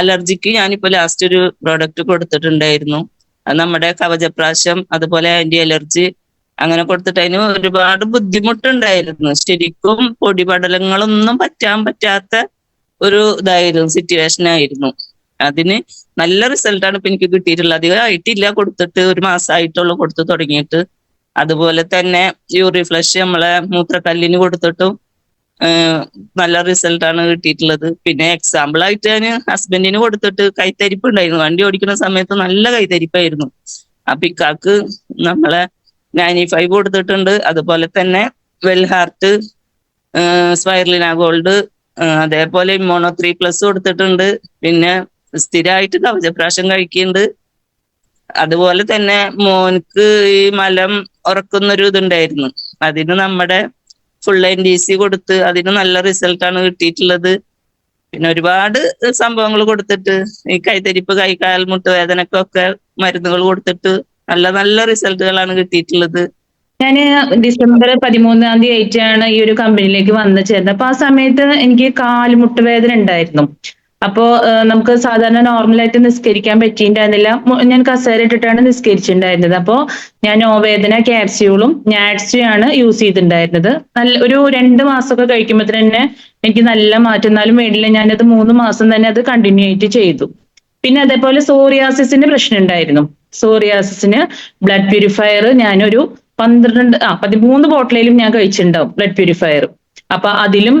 അലർജിക്ക് ഞാനിപ്പോ ലാസ്റ്റ് ഒരു പ്രോഡക്റ്റ് കൊടുത്തിട്ടുണ്ടായിരുന്നു. അത് നമ്മുടെ കവചപ്രാശം അതുപോലെ ആന്റി അലർജി അങ്ങനെ കൊടുത്തിട്ട് അതിന് ഒരുപാട് ബുദ്ധിമുട്ടുണ്ടായിരുന്നു. ശരിക്കും പൊടിപടലങ്ങളൊന്നും പറ്റാൻ പറ്റാത്ത ഒരു ഇതായിരുന്നു സിറ്റുവേഷൻ ആയിരുന്നു. അതിന് നല്ല റിസൾട്ടാണ് ഇപ്പൊ എനിക്ക് കിട്ടിയിട്ടുള്ളത്. അധികം ആയിട്ടില്ല കൊടുത്തിട്ട് ഒരു മാസമായിട്ടുള്ളൂ കൊടുത്തു തുടങ്ങിയിട്ട്. അതുപോലെ തന്നെ യൂറി ഫ്ലഷ് നമ്മളെ മൂത്രക്കല്ലിന് കൊടുത്തിട്ടും നല്ല റിസൾട്ടാണ് കിട്ടിയിട്ടുള്ളത്. പിന്നെ എക്സാമ്പിൾ ആയിട്ട് ഞാൻ ഹസ്ബൻഡിന് കൊടുത്തിട്ട് കൈത്തരിപ്പ് ഉണ്ടായിരുന്നു വണ്ടി ഓടിക്കുന്ന സമയത്ത് നല്ല കൈത്തരിപ്പായിരുന്നു. അപ്പൊ ഇക്കാക്ക് നമ്മളെ നയന്റി ഫൈവ് കൊടുത്തിട്ടുണ്ട്. അതുപോലെ തന്നെ വെൽ ഹാർട്ട് സ്വയർലിന ഗോൾഡ് അതേപോലെ ഇമ്മോണോ ത്രീ പ്ലസ് കൊടുത്തിട്ടുണ്ട്. പിന്നെ സ്ഥിരമായിട്ട് കവചപ്രാശം കഴിക്കുന്നുണ്ട്. അതുപോലെ തന്നെ മോൻക്ക് ഈ മലം ഉറക്കുന്നൊരു ഇതുണ്ടായിരുന്നു. അതിന് നമ്മുടെ ഫുൾ എൻ ഡി സി കൊടുത്ത് അതിന് നല്ല റിസൾട്ടാണ് കിട്ടിയിട്ടുള്ളത്. പിന്നെ ഒരുപാട് സംഭവങ്ങൾ കൊടുത്തിട്ട് ഈ കൈത്തരിപ്പ് കൈകാൽ മുട്ടുവേദനക്കൊക്കെ മരുന്നുകൾ കൊടുത്തിട്ട് നല്ല നല്ല റിസൾട്ടുകളാണ് കിട്ടിയിട്ടുള്ളത്. ഞാൻ ഡിസംബർ പതിമൂന്നാം തീയതി ആയിട്ടാണ് ഈ ഒരു കമ്പനിയിലേക്ക് വന്നു ചേർന്നത് അപ്പൊ ആ സമയത്ത് എനിക്ക് കാൽമുട്ട് വേദന ഉണ്ടായിരുന്നു. അപ്പോ നമുക്ക് സാധാരണ നോർമൽ ആയിട്ട് നിസ്കരിക്കാൻ പറ്റിയിട്ടുണ്ടായിരുന്നില്ല ഞാൻ കസേര ഇട്ടിട്ടാണ് നിസ്കരിച്ചിട്ടുണ്ടായിരുന്നത്. അപ്പോ ഞാൻ നോവേദന ക്യാപ്സ്യൂളും ആണ് യൂസ് ചെയ്തിട്ടുണ്ടായിരുന്നത്. നല്ല ഒരു രണ്ട് മാസമൊക്കെ കഴിക്കുമ്പോൾ തന്നെ എനിക്ക് നല്ല മാറ്റം. എന്നാലും വേണ്ടില്ല ഞാനത് മൂന്ന് മാസം തന്നെ അത് കണ്ടിന്യൂ ആയിട്ട് ചെയ്തു. പിന്നെ അതേപോലെ സോറിയാസിന്റെ പ്രശ്നം ഉണ്ടായിരുന്നു. സോറിയാസിന് ബ്ലഡ് പ്യൂരിഫയർ ഞാനൊരു പന്ത്രണ്ട് ആ പതിമൂന്ന് ബോട്ടിലും ഞാൻ കഴിച്ചിട്ടുണ്ടാവും ബ്ലഡ് പ്യൂരിഫയർ അപ്പൊ അതിലും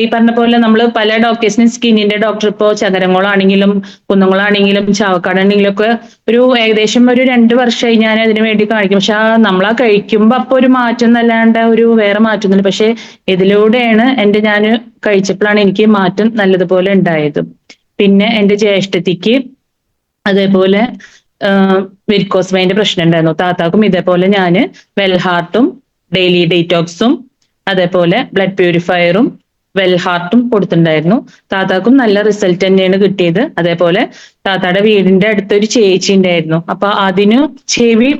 ഈ പറഞ്ഞ പോലെ നമ്മൾ പല ഡോക്ടേഴ്സിനും സ്കിന്നിന്റെ ഡോക്ടർ ഇപ്പോ ചകരങ്ങളാണെങ്കിലും കുന്നങ്ങളാണെങ്കിലും ചാവക്കാടാണെങ്കിലും ഒക്കെ ഒരു ഏകദേശം ഒരു രണ്ട് വർഷമായി ഞാൻ അതിനു വേണ്ടി കാണിക്കും. പക്ഷെ ആ നമ്മളാ കഴിക്കുമ്പോ അപ്പൊ ഒരു മാറ്റം എന്നല്ലാണ്ട് ഒരു വേറെ മാറ്റമൊന്നുമില്ല പക്ഷെ ഇതിലൂടെയാണ് എന്റെ ഞാൻ കഴിച്ചപ്പോഴാണ് എനിക്ക് മാറ്റം നല്ലതുപോലെ ഉണ്ടായത്. പിന്നെ എന്റെ ജ്യേഷ്ഠത്തിക്ക് അതേപോലെ വെരിക്കോസ് പ്രശ്നം ഉണ്ടായിരുന്നു. താത്താക്കും ഇതേപോലെ ഞാൻ വെൽഹാർട്ടും ഡെയിലി ഡീറ്റോക്സും അതേപോലെ ബ്ലഡ് പ്യൂരിഫയറും വെൽ ഹാർട്ടും കൊടുത്തിട്ടുണ്ടായിരുന്നു. താത്താക്കും നല്ല റിസൾട്ട് തന്നെയാണ് കിട്ടിയത്. അതേപോലെ താത്താടെ വീടിന്റെ അടുത്തൊരു ചേച്ചി ഉണ്ടായിരുന്നു. അപ്പൊ അതിന് ചെവി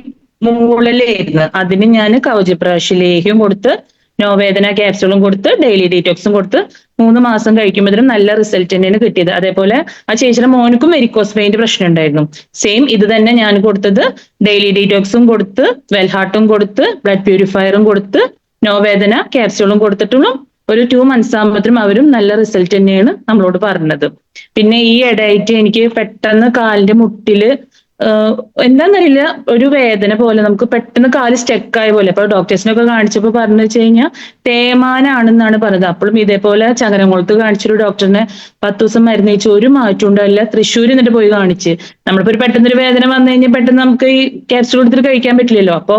മൂളലായിരുന്നു അതിന് ഞാൻ കവചപ്രാവശ്യ ലേഹ്യം കൊടുത്ത് നോവേദന ക്യാപ്സ്യൂളും കൊടുത്ത് ഡെയിലി ഡീറ്റോക്സും കൊടുത്ത് മൂന്ന് മാസം കഴിക്കുമ്പോഴത്തേനും നല്ല റിസൾട്ട് തന്നെയാണ് കിട്ടിയത്. അതേപോലെ ആ ചേച്ചിയുടെ മോനക്കും വെരിക്കോസ് പെയിന്റ് പ്രശ്നം ഉണ്ടായിരുന്നു. സെയിം ഇത് തന്നെ ഞാൻ കൊടുത്തത്. ഡെയിലി ഡീറ്റോക്സും കൊടുത്ത് വെൽഹാർട്ടും കൊടുത്ത് ബ്ലഡ് പ്യൂരിഫയറും കൊടുത്ത് നോവേദന ക്യാപ്സ്യൂളും കൊടുത്തിട്ടുള്ളൂ. ഒരു ടു മന്ത്സ് ആകുമ്പോഴത്തേനും അവരും നല്ല റിസൾട്ട് തന്നെയാണ് നമ്മളോട് പറഞ്ഞത്. പിന്നെ ഈ ഇടയായിട്ട് എനിക്ക് പെട്ടെന്ന് കാലിന്റെ മുട്ടിൽ എന്താന്നറിയില്ല ഒരു വേദന പോലെ നമുക്ക് പെട്ടെന്ന് കാൽ സ്റ്റെക്കായ പോലെ. അപ്പൊ ഡോക്ടേഴ്സിനൊക്കെ കാണിച്ചപ്പോൾ പറഞ്ഞു വെച്ച് കഴിഞ്ഞാൽ തേമാനാണെന്നാണ് പറഞ്ഞത്. അപ്പോഴും ഇതേപോലെ ചങ്ങരംകുളത്ത് കാണിച്ചൊരു ഡോക്ടറിനെ പത്ത് ദിവസം മരുന്ന് വെച്ച് ഒരു മാറ്റം ഉണ്ടാവില്ല. തൃശ്ശൂർ എന്നിട്ട് പോയി കാണിച്ച്. നമ്മളിപ്പോ ഒരു പെട്ടെന്നൊരു വേദന വന്നു കഴിഞ്ഞാൽ പെട്ടെന്ന് നമുക്ക് ഈ ക്യാപ്സ്യൂൾ എടുത്തിട്ട് കഴിക്കാൻ പറ്റില്ലല്ലോ. അപ്പൊ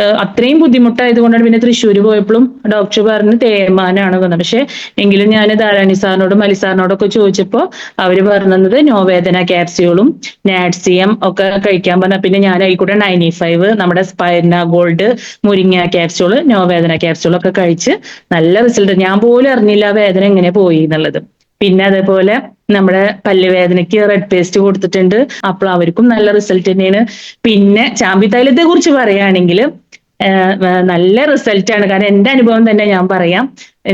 ഏഹ് അത്രയും ബുദ്ധിമുട്ടായത് കൊണ്ടാണ് പിന്നെ തൃശ്ശൂർ പോയപ്പോഴും ഡോക്ടർ പറഞ്ഞ് തേമാനാണ് വന്നത്. പക്ഷെ എങ്കിലും ഞാൻ ധാരാണി സാറിനോടും അലി സാറിനോടൊക്കെ ചോദിച്ചപ്പോൾ അവർ പറഞ്ഞത് നോവേദന ക്യാപ്സ്യൂളും നാഡ്സിയം ഒക്കെ കഴിക്കാൻ പറഞ്ഞ. പിന്നെ ഞാൻ ആയിക്കൂടെ നയന്റി ഫൈവ് നമ്മുടെ സ്പൈന ഗോൾഡ് മുരിങ്ങ ക്യാപ്സ്യൂൾ നോവേദന ക്യാപ്സ്യൂൾ ഒക്കെ കഴിച്ച് നല്ല റിസൾട്ട് ഞാൻ പോലും അറിഞ്ഞില്ല വേദന എങ്ങനെ പോയി എന്നുള്ളത്. പിന്നെ അതേപോലെ നമ്മുടെ പല്ലുവേദനയ്ക്ക് റെഡ് പേസ്റ്റ് കൊടുത്തിട്ടുണ്ട്. അപ്പോൾ അവർക്കും നല്ല റിസൾട്ട് തന്നെയാണ്. പിന്നെ ചാമ്പി തൈലത്തെ കുറിച്ച് പറയുകയാണെങ്കിൽ നല്ല റിസൾട്ട് ആണ്. കാരണം എന്റെ അനുഭവം തന്നെ ഞാൻ പറയാം.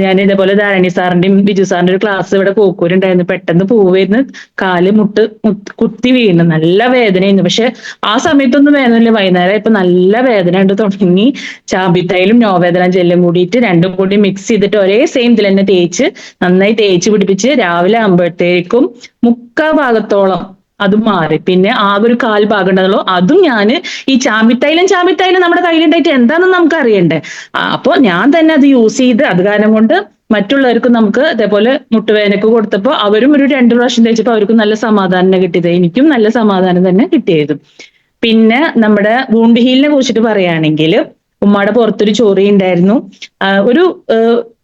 ഞാൻ ഇതേപോലെ ധാരണി സാറിന്റെയും ബിജു സാറിന്റെ ഒരു ക്ലാസ് ഇവിടെ കോക്കൂരുണ്ടായിരുന്നു പെട്ടെന്ന് പോവായിരുന്നു. കാൽ മുട്ട് കുത്തി വീണു. നല്ല വേദനയായിരുന്നു. പക്ഷെ ആ സമയത്തൊന്നും വേദനയില്ല. വൈകുന്നേരം ഇപ്പൊ നല്ല വേദന ഉണ്ട് തുടങ്ങി. ചാമ്പിത്തൈലും നോവേദന ജെല്ലും കൂടിയിട്ട് രണ്ടും കൂടി മിക്സ് ചെയ്തിട്ട് ഒരേ സെയിം ഇതിൽ തന്നെ തേച്ച് നന്നായി തേച്ച് പിടിപ്പിച്ച് രാവിലെ ആകുമ്പോഴത്തേക്കും മുക്കാ ഭാഗത്തോളം അത് മാറി. പിന്നെ ആകെ ഒരു കാൽ ഭാഗം അതും ഞാൻ ഈ ചാമ്പിത്തൈലും ചാമ്പിത്തൈലും നമ്മുടെ കയ്യിലുണ്ടായിട്ട് എന്താണെന്ന് നമുക്ക് അറിയണ്ടേ അപ്പോൾ അപ്പൊ ഞാൻ തന്നെ അത് യൂസ് ചെയ്ത് അത് കാരണം കൊണ്ട് മറ്റുള്ളവർക്കും നമുക്ക് അതേപോലെ മുട്ടുവേനക്ക് കൊടുത്തപ്പോൾ അവരും ഒരു രണ്ട് പ്രാവശ്യം തേച്ചപ്പോൾ അവർക്കും നല്ല സമാധാനം കിട്ടിയത്. എനിക്കും നല്ല സമാധാനം തന്നെ കിട്ടിയത്. പിന്നെ നമ്മുടെ വൂണ്ട് ഹീലിനെ കുറിച്ചിട്ട് പറയുകയാണെങ്കിൽ ഉമ്മയുടെ പുറത്തൊരു ചോറി ഉണ്ടായിരുന്നു. ഒരു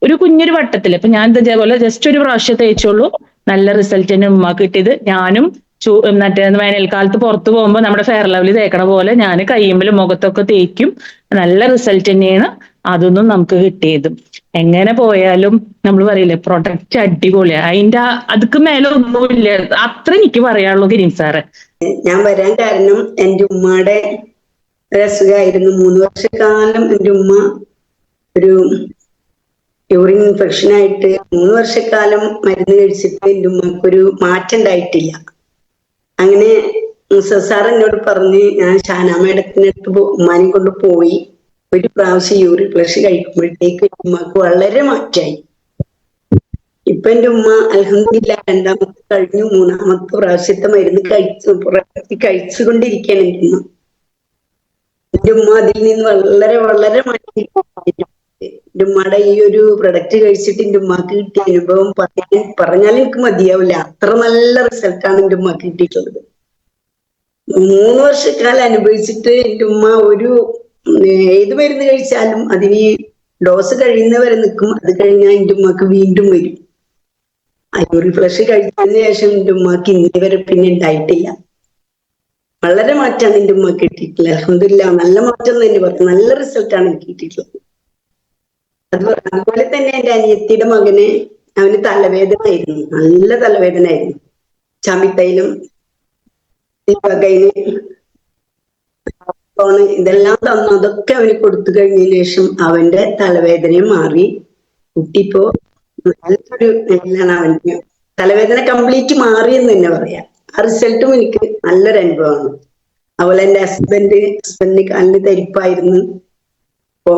ഒരു കുഞ്ഞൊരു വട്ടത്തിൽ ഇപ്പൊ ഞാൻ ഇതേപോലെ ജസ്റ്റ് ഒരു പ്രാവശ്യം തേച്ചുള്ളൂ. നല്ല റിസൾട്ട് തന്നെ ഉമ്മ കിട്ടിയത്. ഞാനും ചൂ മറ്റേ വേനൽക്കാലത്ത് പുറത്ത് പോകുമ്പോൾ നമ്മുടെ ഫെയർ ലവ്ലി തേക്കണ പോലെ ഞാൻ കയ്യുമ്പിലും മുഖത്തൊക്കെ തേക്കും. നല്ല റിസൾട്ട് തന്നെയാണ് അതൊന്നും നമുക്ക് കിട്ടിയത്. എങ്ങനെ പോയാലും നമ്മൾ പറയില്ലേ പ്രൊഡക്റ്റ് അടിപൊളിയാ. അതിന്റെ അതുക്ക് മേലെ ഒന്നുമില്ല. അത്ര എനിക്ക് പറയാനുള്ളൂ ഗിരീൻ സാറ്. ഞാൻ വരാൻ കാരണം എന്റെ ഉമ്മയുടെ ഒരു അസുഖമായിരുന്നു മൂന്ന് വർഷക്കാലം എന്റെ ഉമ്മ ഒരു യൂറിൻ ഇൻഫെക്ഷൻ ആയിട്ട് മൂന്ന് വർഷക്കാലം മരുന്ന് കഴിച്ചിട്ട് എന്റെ ഉമ്മക്കൊരു മാറ്റം ഉണ്ടായിട്ടില്ല. അങ്ങനെ സാർ എന്നോട് പറഞ്ഞ് ഞാൻ ഷാന മേഡത്തിനെ അടുത്ത് പോ- ഉമ്മാനെ കൊണ്ട് പോയി. ഒരു പ്രാവശ്യം യൂറിൻ ഫ്ലഷ് കഴിക്കുമ്പോഴത്തേക്ക് ഉമ്മക്ക് വളരെ മാറ്റായി. ഇപ്പൊ എന്റെ ഉമ്മ അലഹമില്ല രണ്ടാമത്തെ കഴിഞ്ഞു മൂന്നാമത്തെ പ്രാവശ്യത്തെ മരുന്ന് കഴിച്ചു പുറത്തി കഴിച്ചുകൊണ്ടിരിക്കുകയാണ് എന്റെ ഉമ്മ. എന്റെ ഉമ്മ അതിൽ നിന്ന് വളരെ വളരെ മാറ്റി. എന്റെ ഉമ്മയുടെ ഈ ഒരു പ്രൊഡക്റ്റ് കഴിച്ചിട്ട് എന്റെ ഉമ്മക്ക് കിട്ടിയ അനുഭവം പറയാൻ പറഞ്ഞാൽ എനിക്ക് മതിയാവില്ല. അത്ര നല്ല റിസൾട്ടാണ് എന്റെ ഉമ്മക്ക് കിട്ടിയിട്ടുള്ളത്. മൂന്ന് വർഷക്കാലം അനുഭവിച്ചിട്ട് എന്റെ ഉമ്മ ഒരു ഏത് മരുന്ന് കഴിച്ചാലും അതിന് ഡോസ് കഴിയുന്നവരെ നിൽക്കും അത് കഴിഞ്ഞാൽ എന്റെ ഉമ്മക്ക് വീണ്ടും വരും. അയ്യൂറി ഫ്ലഷ് കഴിച്ചതിന് ശേഷം എന്റെ ഉമ്മക്ക് ഇന്നേ വരെ പിന്നെ ഉണ്ടായിട്ടില്ല. വളരെ മാറ്റാണ് എന്റെ ഉമ്മക്ക് കിട്ടിയിട്ടുള്ളത്. അഹമ്മദില്ല നല്ല മാറ്റം തന്നെ പറഞ്ഞു. നല്ല റിസൾട്ടാണ് എനിക്ക് കിട്ടിയിട്ടുള്ളത്. അത് അതുപോലെ തന്നെ എന്റെ അനിയത്തിയുടെ മകന് അവന് തലവേദനയായിരുന്നു. നല്ല തലവേദന ആയിരുന്നു ചമിത്തയിലും വകയിൽ ഇതെല്ലാം തന്നു. അതൊക്കെ അവന് കൊടുത്തു കഴിഞ്ഞതിന് ശേഷം അവന്റെ തലവേദനയും മാറി. കുട്ടിപ്പോ നല്ലൊരു നിലയിലാണ് അവന് തലവേദന കംപ്ലീറ്റ് മാറി എന്ന് തന്നെ പറയാം. ആ റിസൾട്ടും എനിക്ക് നല്ലൊരു അനുഭവമാണ്. അതുപോലെ എന്റെ ഹസ്ബൻഡ് ഹസ്ബൻഡിന് കാലിന് തരിപ്പായിരുന്നു. അപ്പോ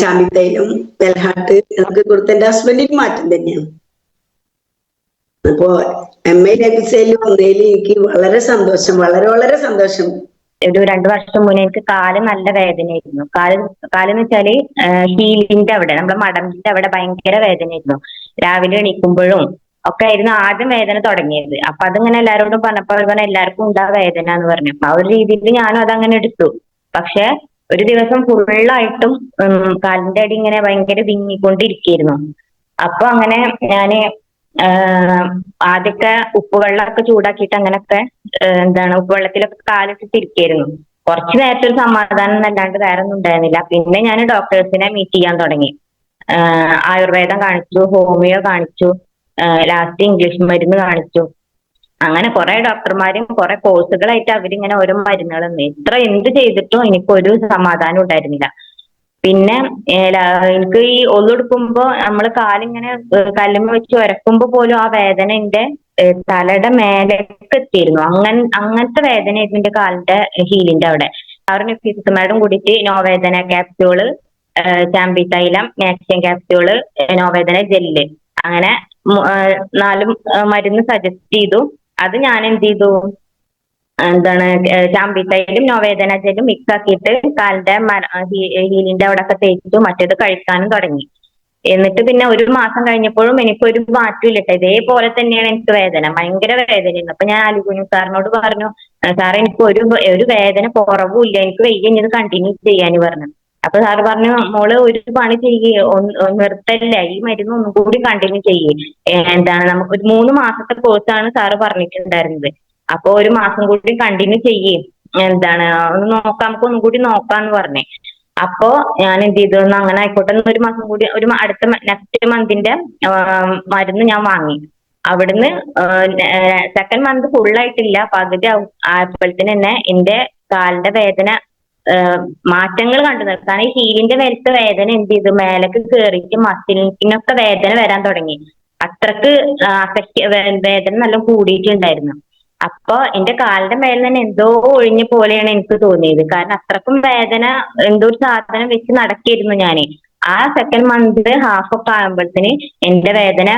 ചാമ്പിത്തൈലും വെൽഹാട്ട് ഇതൊക്കെ കൊടുത്ത എന്റെ ഹസ്ബൻഡിന് മാറ്റം തന്നെയാണ്. അപ്പോ എം ഐ ലഭിച്ചതിൽ വന്നതിൽ എനിക്ക് വളരെ സന്തോഷം വളരെ വളരെ സന്തോഷം. ഒരു രണ്ടു വർഷം മുന്നേ എനിക്ക് കാൽ നല്ല വേദനയായിരുന്നു. കാൽ കാലെന്ന് വെച്ചാൽ ഹീലിന്റെ അവിടെ നമ്മുടെ മടമ്പിന്റെ അവിടെ ഭയങ്കര വേദനയായിരുന്നു. രാവിലെ എണീക്കുമ്പോഴും ഒക്കെ ആയിരുന്നു ആദ്യം വേദന തുടങ്ങിയത്. അപ്പൊ അതിങ്ങനെ എല്ലാരോടും പറഞ്ഞപ്പോ അവർ പറഞ്ഞ എല്ലാവർക്കും ഉണ്ടാ വേദന എന്ന് പറഞ്ഞു. അപ്പൊ ആ ഒരു രീതിയിൽ ഞാനും അതങ്ങനെ എടുത്തു. പക്ഷെ ഒരു ദിവസം ഫുള്ളായിട്ടും കാലിന്റെ അടി ഇങ്ങനെ ഭയങ്കര വിങ്ങിക്കൊണ്ടിരിക്കുന്നു അപ്പൊ അങ്ങനെ ഞാൻ ആദ്യമൊക്കെ ഉപ്പുവെള്ളമൊക്കെ ചൂടാക്കിയിട്ട് അങ്ങനൊക്കെ ഏഹ് എന്താണ് ഉപ്പുവെള്ളത്തിലൊക്കെ കാലിട്ടിട്ട് ഇരിക്കായിരുന്നു കുറച്ച് നേരത്തെ ഒരു സമാധാനം എന്നല്ലാണ്ട് വേറെ ഒന്നും ഉണ്ടായിരുന്നില്ല. പിന്നെ ഞാൻ ഡോക്ടേഴ്സിനെ മീറ്റ് ചെയ്യാൻ തുടങ്ങി. ആയുർവേദം കാണിച്ചു ഹോമിയോ കാണിച്ചു ലാസ്റ്റ് ഇംഗ്ലീഷ് മരുന്ന് കാണിച്ചു. അങ്ങനെ കുറെ ഡോക്ടർമാരും കുറെ കോഴ്സുകളായിട്ട് അവരിങ്ങനെ ഓരോ മരുന്നുകൾ എത്ര എന്ത് ചെയ്തിട്ടും എനിക്കൊരു സമാധാനം ഉണ്ടായിരുന്നില്ല. പിന്നെ എനിക്ക് ഈ ഒന്നെടുക്കുമ്പോ നമ്മൾ കാലിങ്ങനെ കല്ലുമ്മ വെച്ച് ഉരക്കുമ്പോ പോലും ആ വേദന എന്റെ തലയുടെ മേലേക്ക് എത്തിയിരുന്നു അങ്ങനെ അങ്ങനത്തെ വേദനയായിരുന്നു എന്റെ കാലിന്റെ ഹീലിന്റെ അവിടെ. അവരുടെ ഫിസിമാരും കൂടിയിട്ട് നോവേദന ക്യാപ്സ്യൂൾ ചാമ്പി തൈലം മാക്സിയം ക്യാപ്സ്യൂൾ നോവേദന ജെല്ല്. അങ്ങനെ നാലും മരുന്ന് സജസ്റ്റ് ചെയ്തു. അത് ഞാൻ എന്ത് ചെയ്തു എന്താണ് ചാമ്പിത്തൈലും നോവേദന ജെല്ലും മിക്സ് ആക്കിയിട്ട് കാലിന്റെ ഹീലിന്റെ അവിടെ ഒക്കെ തേച്ചു മറ്റേത് കഴിക്കാനും തുടങ്ങി. എന്നിട്ട് പിന്നെ ഒരു മാസം കഴിഞ്ഞപ്പോഴും എനിക്ക് ഒരു മാറ്റമില്ല ഇല്ല ഇതേപോലെ തന്നെയാണ് എനിക്ക് വേദന ഭയങ്കര വേദനയാണ്. അപ്പൊ ഞാൻ അലികുഞ്ഞു സാറിനോട് പറഞ്ഞു സാർ എനിക്ക് ഒരു ഒരു വേദന കുറവുമില്ല. എനിക്ക് വയ്യ ഇനി ഇത് കണ്ടിന്യൂ ചെയ്യാന് പറഞ്ഞു. അപ്പൊ സാറ് പറഞ്ഞു മോൾ ഒരു പണി ചെയ്യേ നിർത്തല്ല ഈ മരുന്ന് ഒന്നും കൂടി കണ്ടിന്യൂ ചെയ്യേ. എന്താണ് നമുക്ക് ഒരു മൂന്ന് മാസത്തെ കോഴ്സാണ് സാറ് പറഞ്ഞിട്ടുണ്ടായിരുന്നത്. അപ്പൊ ഒരു മാസം കൂടി കണ്ടിന്യൂ ചെയ്യേ. എന്താണ് ഒന്ന് നോക്കാം നമുക്ക് ഒന്നും കൂടി നോക്കാന്ന് പറഞ്ഞേ. അപ്പോ ഞാൻ എന്ത് ചെയ്തു അങ്ങനെ ആയിക്കോട്ടെ ഒരു മാസം കൂടി ഒരു അടുത്ത നെക്സ്റ്റ് മന്തിന്റെ മരുന്ന് ഞാൻ വാങ്ങി. അവിടുന്ന് സെക്കൻഡ് മന്ത് ഫുൾ ആയിട്ടില്ല. പകുതി ആയപ്പോഴത്തേന് തന്നെ എന്റെ കാലിന്റെ വേദന മാറ്റങ്ങൾ കണ്ടു നിർത്താൻ ഈ ഹീലിന്റെ മേലത്തെ വേദന എന്ത് ചെയ്തു? മേലേക്ക് കയറിയിട്ട് മസിലിനൊക്കെ വേദന വരാൻ തുടങ്ങി. അത്രയ്ക്ക് വേദന നല്ല കൂടിയിട്ടുണ്ടായിരുന്നു. അപ്പൊ എന്റെ കാലിന്റെ മേലെ തന്നെ എന്തോ ഒഴിഞ്ഞ പോലെയാണ് എനിക്ക് തോന്നിയത്. കാരണം അത്രക്കും വേദന എന്തോ ഒരു സാധനം വെച്ച് നടക്കിയിരുന്നു ഞാൻ ആ സെക്കൻഡ് മന്ത് ഹാഫ് ഒക്കെ ആകുമ്പോഴത്തേന് എന്റെ വേദന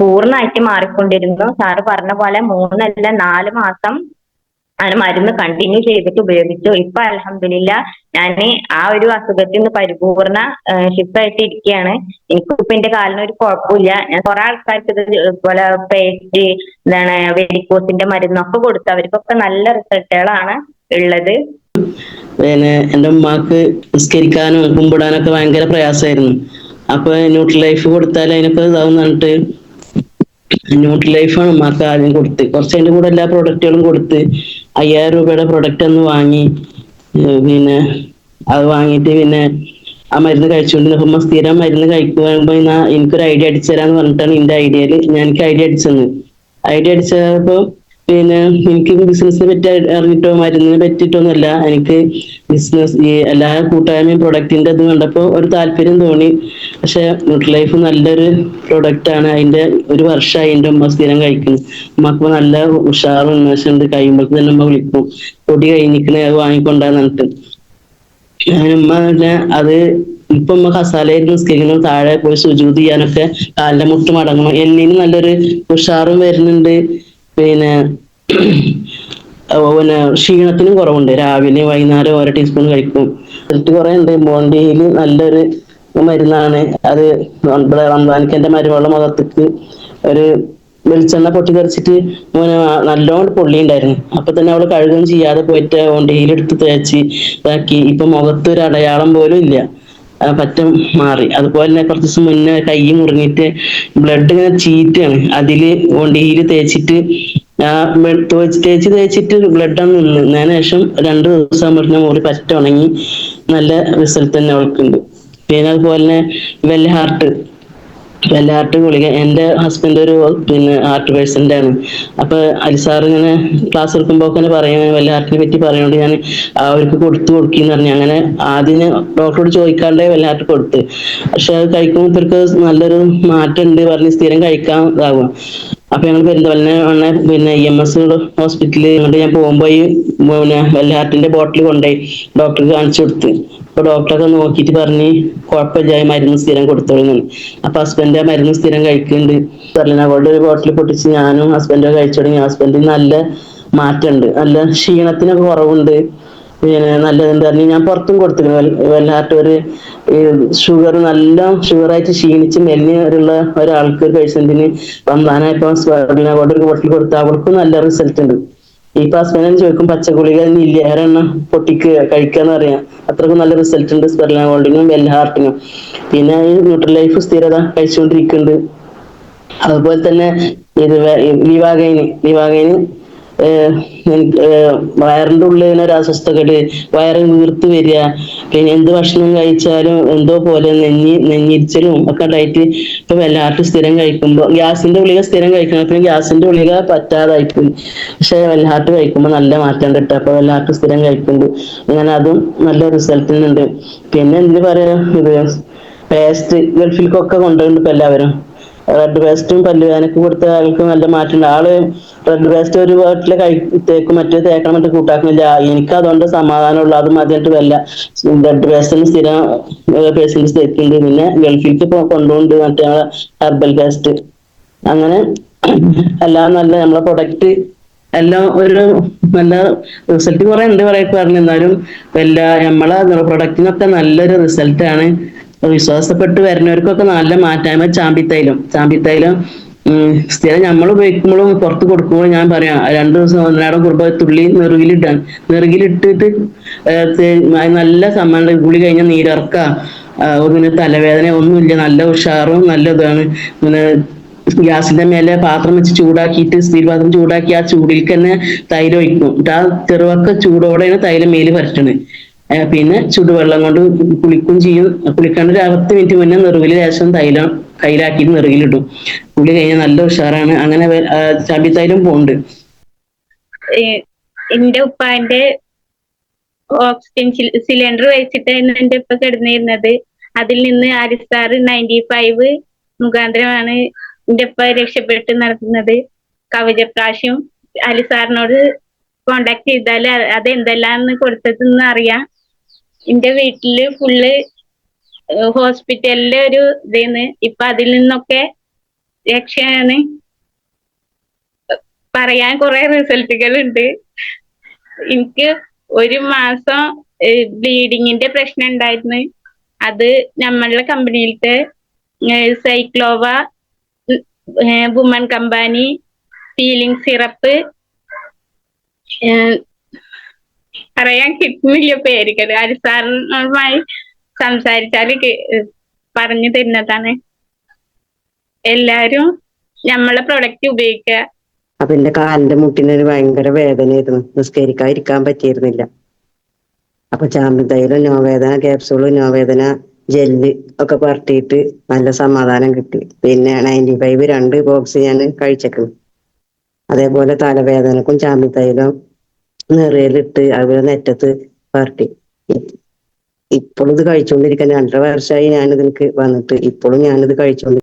പൂർണമായിട്ട് മാറിക്കൊണ്ടിരുന്നു. സാറ് പറഞ്ഞ പോലെ മൂന്നല്ല നാല് മാസം അങ്ങനെ മരുന്ന് കണ്ടിന്യൂ ചെയ്തിട്ട് ഉപയോഗിച്ചു. ഇപ്പൊ അലഹമില്ല ഞാൻ ആ ഒരു അസുഖത്തിൽ നിന്ന് പരിപൂർണ ഷിഫായിട്ട് ഇരിക്കുകയാണ് എനിക്ക് ഇപ്പൊ എന്റെ കാലിന് ഒരു കുഴപ്പമില്ല. ഞാൻ കുറെ ആൾക്കാർക്ക് ഇത് ഇതുപോലെ പേസ്റ്റ് എന്താണ് വെരിക്കോസിന്റെ മരുന്നൊക്കെ കൊടുത്തു അവർക്കൊക്കെ നല്ല റിസൾട്ടുകളാണ് ഉള്ളത്. പിന്നെ എന്റെ ഉമ്മാക്ക് നിസ്കരിക്കാനും കുമ്പിടാനൊക്കെ ഭയങ്കര പ്രയാസമായിരുന്നു അപ്പൊ ന്യൂട്രി ലൈഫ് കൊടുത്താൽ അതിനൊക്കെ ഇതാവും പറഞ്ഞിട്ട് ന്യൂട്രി ലൈഫാണ് ഉമ്മാക്ക് ആദ്യം കൊടുത്ത്. കുറച്ച് അതിന്റെ കൂടെ എല്ലാ പ്രൊഡക്റ്റുകളും കൊടുത്ത് അയ്യായിരം രൂപയുടെ പ്രൊഡക്റ്റ് ഒന്ന് വാങ്ങി പിന്നെ അത് വാങ്ങിയിട്ട് പിന്നെ ആ മരുന്ന് കഴിച്ചുകൊണ്ട് നിൽക്കുമ്പോൾ സ്ഥിരം മരുന്ന് കഴിക്കുമ്പോൾ എനിക്കൊരു ഐഡിയ അടിച്ചു തരാന്ന് പറഞ്ഞിട്ടാണ് എന്റെ ഐഡിയയിൽ ഞാൻ എനിക്ക് ഐഡിയ അടിച്ചത് ഐഡിയ അടിച്ചപ്പോ പിന്നെ എനിക്ക് ബിസിനസിനെ പറ്റി അറിഞ്ഞിട്ടോ മരുന്നിനെ പറ്റിയിട്ടൊന്നുമല്ല. എനിക്ക് ബിസിനസ് ഈ എല്ലാ കൂട്ടായ്മയും പ്രൊഡക്റ്റിന്റെ ഇത് കണ്ടപ്പോൾ ഒരു താല്പര്യം തോന്നി. പക്ഷെ ലൈഫ് നല്ലൊരു പ്രൊഡക്റ്റ് ആണ്. അതിന്റെ ഒരു വർഷമായി എന്റെ ഉമ്മ സ്ഥിരം കഴിക്കുന്നു. ഉമ്മക്ക് നല്ല ഉഷാറും ഉന്മേഷമുണ്ട്. കഴിയുമ്പോൾ തന്നെ ഉമ്മ വിളിക്കും. പൊടി കഴിഞ്ഞിക്കണേ അത് വാങ്ങിക്കൊണ്ടാന്ന് പറഞ്ഞിട്ട്. ഉമ്മ പിന്നെ അത് ഇപ്പൊ ഉമ്മ കസാലയിൽ നിസ്കരിക്കണം താഴെ പോയി സുജൂത് ചെയ്യാനൊക്കെ കാലിന്റെ മുട്ട് മടങ്ങണം എല്ലിന് നല്ലൊരു ഉഷാറും വരുന്നുണ്ട്. പിന്നെ പിന്നെ ക്ഷീണത്തിനും കുറവുണ്ട്. രാവിലെ വൈകുന്നേരം ഓരോ ടീസ്പൂൺ കഴിക്കും. റിസൾട്ട് കുറെ ഉണ്ട്. ബോണ്ടിയിൽ നല്ലൊരു മരുന്നാണ്. അത് നമ്മുടെ റംസാനിക്ക് എന്റെ മരുവള്ള മുഖത്തേക്ക് ഒരു വെളിച്ചെണ്ണ പൊട്ടിത്തെറിച്ചിട്ട് നല്ലോണം പൊള്ളി ഉണ്ടായിരുന്നു അപ്പൊ തന്നെ അവൾ കഴുകും ചെയ്യാതെ പോയിട്ട് ഓണ്ടിയിലെടുത്ത് തേച്ച് ഇതാക്കി. ഇപ്പൊ മുഖത്ത് ഒരു അടയാളം പോലും ഇല്ല. പറ്റം മാറി. അതുപോലെ തന്നെ കുറച്ച് ദിവസം മുന്നേ കൈ മുറിഞ്ഞിട്ട് ബ്ലഡ് ഇങ്ങനെ ചീറ്റാണ്. അതിൽ ഒണ്ടിയിൽ തേച്ചിട്ട് ആ തേച്ച് തേച്ച് തേച്ചിട്ട് ബ്ലഡ് ആണ് ഞാൻ ശേഷം രണ്ട് ദിവസം പറഞ്ഞ മുറി പറ്റ ഉണങ്ങി നല്ല റിസൾട്ട് തന്നെ അവൾക്കുണ്ട്. പിന്നെ അതുപോലെ തന്നെ വെല്ല ഹാർട്ട് വെല്ലാട്ട് ഗുളിക. എന്റെ ഹസ്ബൻഡ് ഒരു പിന്നെ ആർട്ട് പേഴ്സന്റെ ആണ്. അപ്പൊ അലിസാർ ഇങ്ങനെ ക്ലാസ് എടുക്കുമ്പോ തന്നെ പറയുന്നത് ആർട്ടിനെ പറ്റി പറയുന്നുണ്ട് ഞാൻ അവർക്ക് കൊടുത്തു കൊടുക്കിന്ന് പറഞ്ഞു. അങ്ങനെ ആദ്യം ഡോക്ടറോട് ചോദിക്കാണ്ടേ ആർട്ട് കൊടുത്ത്. പക്ഷെ അത് കഴിക്കുമ്പോൾ ഇവർക്ക് നല്ലൊരു മാറ്റം ഉണ്ട് പറഞ്ഞ് സ്ഥിരം കഴിക്കാൻ ഇതാകും അപ്പൊ ഞങ്ങൾ പെരുന്തവലിനെ പിന്നെ ഇ എം എസ് ഹോസ്പിറ്റലിൽ ഞാൻ പോകുമ്പോയി പിന്നെ ആർട്ടിന്റെ ബോട്ടിൽ കൊണ്ടുപോയി ഡോക്ടർക്ക് കാണിച്ചു കൊടുത്ത്. അപ്പൊ ഡോക്ടറൊക്കെ നോക്കിയിട്ട് പറഞ്ഞ് കുഴപ്പമില്ല മരുന്ന് സ്ഥിരം കൊടുത്തോളുന്നു അപ്പൊ ഹസ്ബൻഡ് ആ മരുന്ന് സ്ഥിരം കഴിക്കുന്നുണ്ട്. പറഞ്ഞു അവളുടെ ഒരു ബോട്ടിൽ പൊട്ടിച്ച് ഞാനും ഹസ്ബൻഡും കഴിച്ചു തുടങ്ങി. ഹസ്ബൻഡിന് നല്ല മാറ്റമുണ്ട്. നല്ല ക്ഷീണത്തിനൊക്കെ കുറവുണ്ട്. പിന്നെ നല്ലതെന്ന് പറഞ്ഞു ഞാൻ പുറത്തും കൊടുത്തിരുന്നു വല്ലാത്ത ഒരു ഷുഗർ നല്ല ഷുഗറായിട്ട് ക്ഷീണിച്ച് മെല്ലിയുള്ള ഒരാൾക്ക് ഒരു പേഷ്യന്റിന് സ്വർണ ഒരു ബോട്ടിൽ കൊടുത്ത് അവൾക്കും നല്ല റിസൾട്ട് ഉണ്ട്. ഈ പാസ്മനം ചോദിക്കും പച്ചഗുളിക ഇല്ല? ഒരെണ്ണം പൊട്ടിക്ക് കഴിക്കാന്ന് പറയാം. അത്രക്കും നല്ല റിസൾട്ട് ഉണ്ട് സ്പെർലിന ഗോൾഡിനും വെൽ ഹാർട്ടിനും പിന്നെ ന്യൂട്രൽ ലൈഫ് സ്ഥിരത കഴിച്ചുകൊണ്ടിരിക്കുന്നുണ്ട്. അതുപോലെ തന്നെ ഇത് വിവാഗൈന് വിവാഗൈന് വയറിന്റെ ഉള്ളിൽ ഒരു അസ്വസ്ഥതകൾ വയറ് വീർത്ത് വരിക പിന്നെ എന്ത് ഭക്ഷണം കഴിച്ചാലും എന്തോ പോലെ നെഞ്ഞി നെഞ്ഞിരിച്ചലും ഒക്കെ ഉണ്ടായിട്ട് ഇപ്പൊ എല്ലാവർക്കും സ്ഥിരം കഴിക്കുമ്പോൾ ഗ്യാസിന്റെ ഉള്ളിക സ്ഥിരം കഴിക്കണം പിന്നെ ഗ്യാസിന്റെ ഗുളിക പറ്റാതായിപ്പോയി. പക്ഷെ വല്ലാട്ട് കഴിക്കുമ്പോൾ നല്ല മാറ്റം കിട്ടും. അപ്പൊ വല്ലാട്ട് സ്ഥിരം കഴിക്കുന്നുണ്ട് അങ്ങനെ അതും നല്ല റിസൾട്ടിനുണ്ട് പിന്നെ എന്ത് പറയാ ഇത്? പേസ്റ്റ് ഗൾഫിലേക്കൊക്കെ കൊണ്ടുപോയിട്ടുണ്ട് ഇപ്പൊ എല്ലാവരും. റെഡ് പേസ്റ്റും പല്ലുവേനക്ക് കൊടുത്ത ആൾക്ക് നല്ല മാറ്റമുണ്ട്. ആൾ റെഡ് പേസ്റ്റ് ഒരു വീട്ടിൽ കഴി തേക്കും മറ്റേ തേക്കണം മറ്റേ കൂട്ടാക്കുന്നില്ല. എനിക്ക് അതുകൊണ്ട് സമാധാനമുള്ളൂ. അത് മതിയായിട്ട് വല്ല റെഡ് പേസ്റ്റിന് സ്ഥിരം പേഷ്യൻസ് തേക്കുന്നുണ്ട്. പിന്നെ ഗൾഫിലേക്ക് കൊണ്ടുപോകുന്നുണ്ട് മറ്റേ ഹെർബൽ പേസ്റ്റ് അങ്ങനെ എല്ലാം നല്ല നമ്മളെ പ്രൊഡക്റ്റ് എല്ലാം ഒരു നല്ല റിസൾട്ട് കുറെ ഉണ്ട് പറയട്ട് പറഞ്ഞു. എന്നാലും എല്ലാ നമ്മളെ പ്രൊഡക്റ്റിനൊക്കെ നല്ലൊരു റിസൾട്ടാണ് വിശ്വാസപ്പെട്ട് വരുന്നവർക്കൊക്കെ നല്ല മാറ്റായ്മ ചാമ്പിത്തൈലം ചാമ്പിത്തൈലം സ്ഥിരം നമ്മൾ ഉപയോഗിക്കുമ്പോഴും പുറത്ത് കൊടുക്കുമ്പോഴും ഞാൻ പറയാം രണ്ടു ദിവസം ഒന്നരാടം കുറുമ്പ തുള്ളി നെറുകിലിട്ടാൻ നെറുകിലിട്ടിട്ട് നല്ല സമ്മാനം ഗുളി കഴിഞ്ഞാൽ നീരിറക്ക. പിന്നെ തലവേദന ഒന്നുമില്ല നല്ല ഉഷാറും നല്ല ഇതാണ്. പിന്നെ ഗ്യാസിന്റെ മേലെ പാത്രം വെച്ച് ചൂടാക്കിയിട്ട് സ്റ്റീൽ പാത്രം ചൂടാക്കി ആ ചൂടിൽ തന്നെ തൈര് ഒഴിക്കും. ആ ചെറുവക്ക ചൂടോടെയാണ് തൈലം മേൽ പരട്ടണത് പിന്നെ ചുടുവെള്ളം കൊണ്ട് കുളിക്കും ചെയ്യും. കുളിക്കാണ്ട് ഒരു പത്ത് മിനിറ്റ് മുന്നേ നെറുകിൽ ശേഷം തൈലം കയ്യിലാക്കിയിട്ട് നെറുകിലിടും കുളി കഴിഞ്ഞാൽ നല്ല ഉഷാറാണ്. അങ്ങനെ വെ- ആ, ചാമ്പി തൈലം പോണ്ട് എന്റെ ഉപ്പാന്റെ ഓക്സിജൻ സിലിണ്ടർ വെച്ചിട്ടായിരുന്നു എന്റെ ഉപ്പ കിടന്നിരുന്നത്. അതിൽ നിന്ന് ആരിസാർ നയന്റി ഫൈവ് മുഖാന്തരമാണ് എന്റെ ഉപ്പ രക്ഷപ്പെട്ട് നടത്തുന്നത്. കവചപ്രാശം അലിസാറിനോട് കോണ്ടാക്ട് ചെയ്താൽ അത് എന്തെല്ലാന്ന് കൊടുത്തതെന്ന് അറിയാം. എന്റെ വീട്ടിൽ ഫുള്ള് ഹോസ്പിറ്റലിലെ ഒരു ഇതേന്ന്. ഇപ്പൊ അതിൽ നിന്നൊക്കെ രക്ഷയാണ്. പറയാൻ കുറെ റിസൾട്ടുകൾ ഉണ്ട് എനിക്ക് ഒരു മാസം ബ്ലീഡിങ്ങിന്റെ പ്രശ്നം ഉണ്ടായിരുന്നു. അത് നമ്മളുടെ കമ്പനിയിലത്തെ സൈക്ലോവ വുമൺ കമ്പാനി ഫീലിംഗ് സിറപ്പ് പറയാൻ കിട്ടുന്നില്ല പേരുകൾ അരിസാറുമായി സംസാരിച്ചാൽ പറഞ്ഞു തരുന്നതാണ്. എല്ലാരും നമ്മളെ പ്രൊഡക്റ്റ് ഉപയോഗിക്കുക. അപ്പൊ എന്റെ കാലിന്റെ മുട്ടിനൊരു ഭയങ്കര വേദനയായിരുന്നു. നിസ്കരിക്കാതിരിക്കാൻ പറ്റിയിരുന്നില്ല. അപ്പൊ ചാമ്പിത്തൈലും നോവേദന ക്യാപ്സൂൾ നോവേദന ജെല്ല് ഒക്കെ പറട്ടിയിട്ട് നല്ല സമാധാനം കിട്ടി. പിന്നെ നയന്റി ഫൈവ് രണ്ട് ബോക്സ് ഞാൻ കഴിച്ചേക്കുന്നു അതേപോലെ തലവേദനക്കും ചാമിത്തൈലം നിറയിലിട്ട് അവരെ നെറ്റത്ത് പാർട്ടി. ഇപ്പോഴും ഇത് കഴിച്ചുകൊണ്ടിരിക്കാൻ രണ്ടര വർഷമായി ഞാനിത് എനിക്ക് വന്നിട്ട് ഇപ്പോഴും ഞാനിത് കഴിച്ചുകൊണ്ട്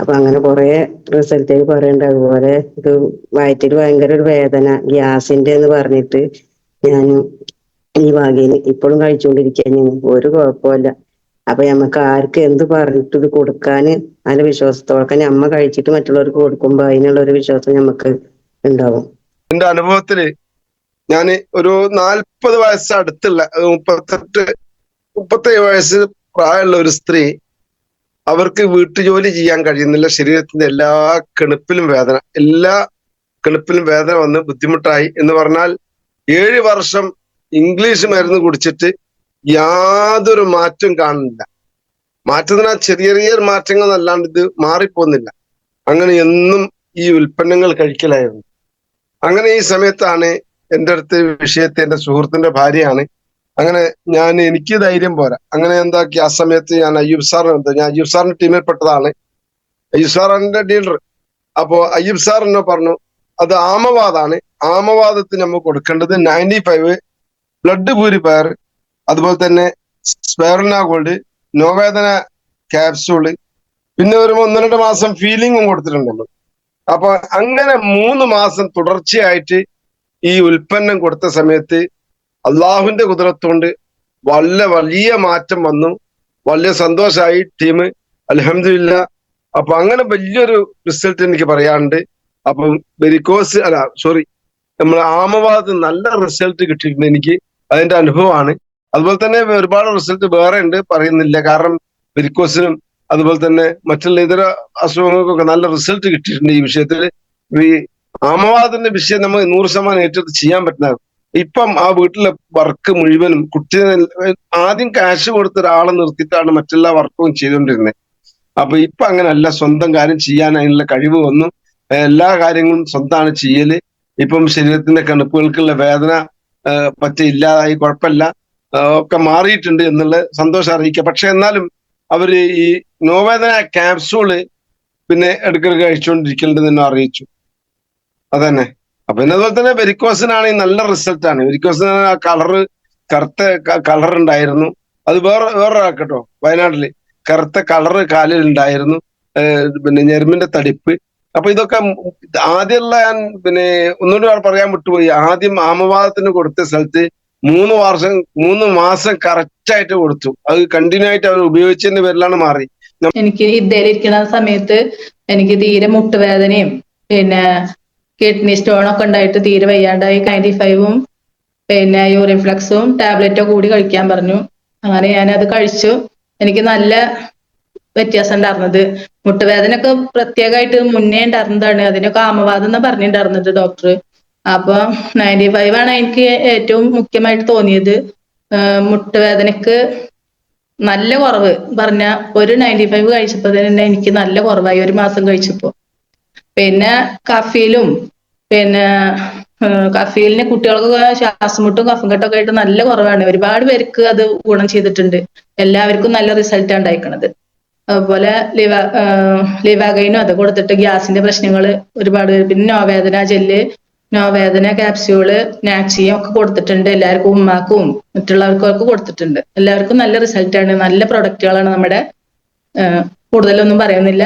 അപ്പൊ അങ്ങനെ കുറെ റിസൾട്ട് പറയണ്ട. അതുപോലെ ഇത് വയറ്റിൽ ഭയങ്കര ഒരു വേദന ഗ്യാസിന്റെ എന്ന് പറഞ്ഞിട്ട് ഞാൻ ഈ വാഗേന് ഇപ്പോഴും കഴിച്ചുകൊണ്ടിരിക്കാൻ ഒരു കുഴപ്പമില്ല അപ്പൊ നമുക്ക് ആർക്ക് എന്ത് പറഞ്ഞിട്ട് ഇത് കൊടുക്കാന് നല്ല വിശ്വാസത്തോടെ നമ്മ കഴിച്ചിട്ട് മറ്റുള്ളവർക്ക് കൊടുക്കുമ്പോ അതിനുള്ള ഒരു വിശ്വാസം നമുക്ക് ഉണ്ടാവും. എന്റെ അനുഭവത്തിൽ ഞാൻ ഒരു നാൽപ്പത് വയസ്സ് അടുത്തുള്ള മുപ്പത്തെട്ട് മുപ്പത്തേഴ് വയസ്സ് പ്രായമുള്ള ഒരു സ്ത്രീ അവർക്ക് വീട്ടുജോലി ചെയ്യാൻ കഴിയുന്നില്ല. ശരീരത്തിന്റെ എല്ലാ കെണുപ്പിലും വേദന എല്ലാ കെണുപ്പിലും വേദന വന്ന് ബുദ്ധിമുട്ടായി എന്ന് പറഞ്ഞാൽ ഏഴ് വർഷം ഇംഗ്ലീഷ് മരുന്ന് കുടിച്ചിട്ട് യാതൊരു മാറ്റം കാണുന്നില്ല. മാറ്റത്തിനാ ചെറിയ ചെറിയ മാറ്റങ്ങൾ അല്ലാണ്ട് ഇത് മാറിപ്പോന്നില്ല അങ്ങനെ എന്നും ഈ ഉൽപ്പന്നങ്ങൾ കഴിക്കലായിരുന്നു. അങ്ങനെ ഈ സമയത്താണ് എന്റെ അടുത്ത് വിഷയത്തെ എന്റെ സുഹൃത്തിന്റെ ഭാര്യയാണ്. അങ്ങനെ ഞാൻ എനിക്ക് ധൈര്യം പോരാ. അങ്ങനെ എന്താക്കി ആ സമയത്ത് ഞാൻ അയ്യൂബ് സാറിന് ഞാൻ അയ്യൂബ് സാറിന്റെ ടീമിൽ പെട്ടതാണ്. അയ്യൂബ് സാറിന്റെ ഡീലർ അപ്പോ അയ്യൂബ് സാർ എന്നെ പറഞ്ഞു അത് ആമവാദാണ്. ആമവാദത്തിന് നമ്മൾ കൊടുക്കേണ്ടത് നയന്റി ഫൈവ് ബ്ലഡ് പ്യൂരിഫയർ അതുപോലെ തന്നെ സ്പെയറിനാ ഗോൾഡ് നോവേദന ക്യാപ്സൂൾ പിന്നെ ഒരു ഒന്ന് രണ്ട് മാസം ഫീലിംഗും കൊടുത്തിട്ടുണ്ടല്ലോ. അപ്പൊ അങ്ങനെ മൂന്ന് മാസം തുടർച്ചയായിട്ട് ഈ ഉൽപ്പന്നം കൊടുത്ത സമയത്ത് അള്ളാഹുവിന്റെ കുതിരത്തോണ്ട് വല്ല വലിയ മാറ്റം വന്നു. വലിയ സന്തോഷമായി ടീം അലഹമില്ല അപ്പൊ അങ്ങനെ വലിയൊരു റിസൾട്ട് എനിക്ക് പറയാനുണ്ട്. അപ്പം വെരിക്കോസ് അല്ല സോറി നമ്മൾ ആമവാദ നല്ല റിസൾട്ട് കിട്ടിയിട്ടുണ്ട് എനിക്ക്. അതിന്റെ അനുഭവമാണ്. അതുപോലെ തന്നെ ഒരുപാട് റിസൾട്ട് വേറെ ഉണ്ട് പറയുന്നില്ല. കാരണം വെരിക്കോസിനും അതുപോലെ തന്നെ മറ്റുള്ള ഇതര അസുഖങ്ങൾക്കൊക്കെ നല്ല റിസൾട്ട് കിട്ടിയിട്ടുണ്ട് ഈ വിഷയത്തിൽ ഈ ആമവാദത്തിന്റെ വിഷയം നമ്മൾ നൂറ് ശതമാനം ഏറ്റെടുത്ത് ചെയ്യാൻ പറ്റുന്ന ഇപ്പം ആ വീട്ടിലെ വർക്ക് മുഴുവനും കുട്ടി ആദ്യം ക്യാഷ് കൊടുത്ത ഒരാളെ നിർത്തിയിട്ടാണ് മറ്റെല്ലാ വർക്കും ചെയ്തുകൊണ്ടിരുന്നത് അപ്പൊ ഇപ്പൊ അങ്ങനല്ല സ്വന്തം കാര്യം ചെയ്യാൻ അതിനുള്ള കഴിവ് വന്നു. എല്ലാ കാര്യങ്ങളും സ്വന്തമാണ് ചെയ്യൽ. ഇപ്പം ശരീരത്തിന്റെ കണുപ്പുകൾക്കുള്ള വേദന പറ്റി ഇല്ലാതായി കുഴപ്പമില്ല. ഒക്കെ മാറിയിട്ടുണ്ട് എന്നുള്ള സന്തോഷം അറിയിക്കുക പക്ഷെ എന്നാലും അവർ ഈ നോവേദന ക്യാപ്സൂൾ പിന്നെ ഇടയ്ക്കിടയ്ക്ക് കഴിച്ചുകൊണ്ടിരിക്കുന്നുണ്ടെന്ന് അറിയിച്ചു. അതന്നെ. അപ്പൊ പിന്നെ അതുപോലെ തന്നെ വെരിക്കോസിനാണെങ്കിൽ നല്ല റിസൾട്ട് ആണ്. വെരിക്കോസിന് ആ കളറ് കറുത്ത കളർ ഉണ്ടായിരുന്നു. അത് വേറെ വേറൊരാക്കട്ടോ വയനാട്ടിൽ. കറുത്ത കളറ് കാലിൽ ഉണ്ടായിരുന്നു. പിന്നെ ഞെരുമ്പിന്റെ തടിപ്പ്. അപ്പൊ ഇതൊക്കെ ആദ്യമുള്ള ഞാൻ പിന്നെ ഒന്നുകൂടി പറയാൻ വിട്ടുപോയി. ആദ്യം ആമവാദത്തിന് കൊടുത്ത സ്ഥലത്ത് മൂന്ന് വർഷം മൂന്ന് മാസം കറക്റ്റായിട്ട് കൊടുത്തു. അത് കണ്ടിന്യൂ ആയിട്ട് അവർ ഉപയോഗിച്ചതിന്റെ പേരിലാണ് മാറി. എനിക്ക് ഇരിക്കുന്ന സമയത്ത് എനിക്ക് തീരെ മുട്ടുവേദനയും പിന്നെ കിഡ്നി സ്റ്റോൺ ഒക്കെ ഉണ്ടായിട്ട് തീരെ വയ്യാണ്ടായി. നയന്റി ഫൈവും പിന്നെ യൂറിൻ ഫ്ലക്സും ടാബ്ലറ്റോ കൂടി കഴിക്കാൻ പറഞ്ഞു. അങ്ങനെ ഞാൻ അത് കഴിച്ചു. എനിക്ക് നല്ല വ്യത്യാസം ഉണ്ടായിരുന്നത്. മുട്ടുവേദനയൊക്കെ പ്രത്യേകമായിട്ട് മുന്നേ ഉണ്ടായിരുന്നതാണ്. അതിനൊക്കെ ആമവാദം എന്നാ പറഞ്ഞിട്ടുണ്ടായിരുന്നത് ഡോക്ടർ അപ്പൊ നയന്റി ഫൈവ് ആണ് എനിക്ക് ഏറ്റവും മുഖ്യമായിട്ട് തോന്നിയത്. മുട്ടുവേദനക്ക് നല്ല കുറവ് പറഞ്ഞ ഒരു നയന്റി ഫൈവ് കഴിച്ചപ്പോ തന്നെ എനിക്ക് നല്ല കുറവായി. ഒരു മാസം കഴിച്ചപ്പോ. പിന്നെ കഫീലും പിന്നെ കഫീലിന് കുട്ടികൾക്ക് ശ്വാസമുട്ടും കഫം കെട്ടൊക്കെ ആയിട്ട് നല്ല കുറവാണ്. ഒരുപാട് പേർക്ക് അത് ഗുണം ചെയ്തിട്ടുണ്ട്. എല്ലാവർക്കും നല്ല റിസൾട്ടാണ് ഉണ്ടായിക്കണത്. അതുപോലെ ലിവ ലിവാഗൈനും അത് കൊടുത്തിട്ട് ഗ്യാസിന്റെ പ്രശ്നങ്ങൾ ഒരുപാട് പിന്നെ നോവേദന ജെല്ല് നോവേദന ക്യാപ്സ്യൂൾ നാക്സിയും ഒക്കെ കൊടുത്തിട്ടുണ്ട്. എല്ലാവർക്കും ഉമ്മാക്കും മറ്റുള്ളവർക്കും ഒക്കെ കൊടുത്തിട്ടുണ്ട്. എല്ലാവർക്കും നല്ല റിസൾട്ടാണ്. നല്ല പ്രൊഡക്റ്റുകളാണ് നമ്മുടെ കൂടുതലൊന്നും പറയുന്നില്ല.